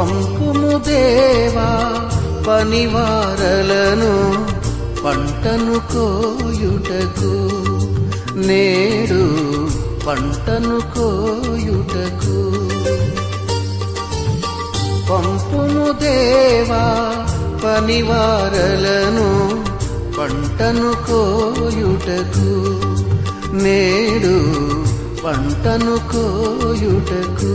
పంపుము దేవా పనివారలను పంటను కోయుటకు నేడు పంటను కోయుటకు. పంపుము దేవా పనివారలను పంటను కోయుటకు నేడు పంటను కోయుటకు.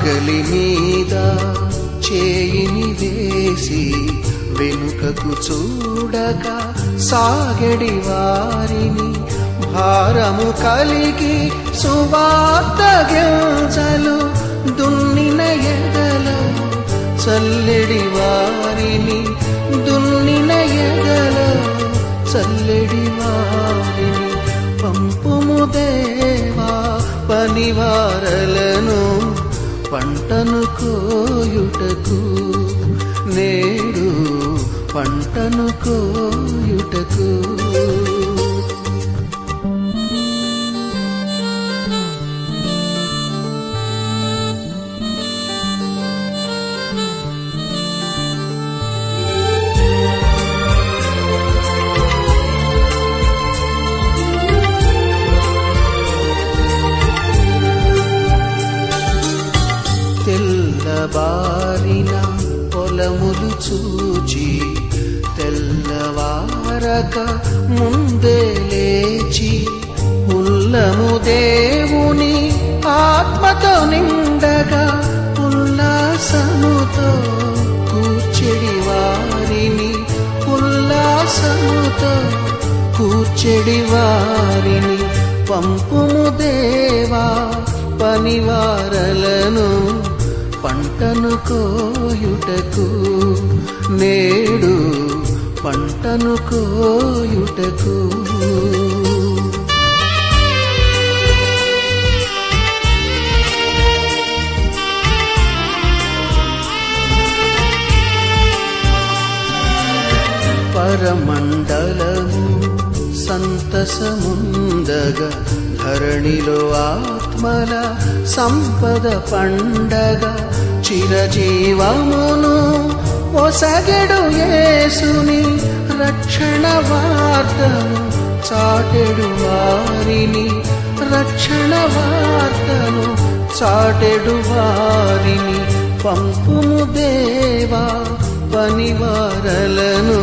నాగలి మీద చేయిని వేసి వెనుకకు చూడక సాగడి వారిని భారము కలిగి సువార్త గింజలు దున్నిన ఎడలో చల్లెడి వారిని దున్నిన ఎడలో చల్లెడి వారిని పంపుము దేవా పనివారలు పోయుటకు కోయుటకు నేడు పంటను కో పారిన పొలములు చూచి తెల్లవారక ముందే లేచి ఉల్లము దేవుని ఆత్మతో నిండగా ఉల్లాసముతో కూర్చెడి వారిని ఉల్లాసముతో కూర్చెడి వారిని పంపుము దేవా పనివారలను పంటను కోయుటకు నేడు పంటను కోయుటకు. పరమండలము సంతసముందగా ధరణిలో ఆత్మల సంపద పండగ చిరజీవమును ఒసగెడు యేసుని రక్షణ వార్తను చాటెడు వారిని రక్షణ వార్తను చాటెడు వారిని పంపుము దేవా పనివారలను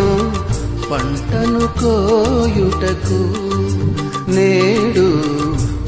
పంటను కోయుటకు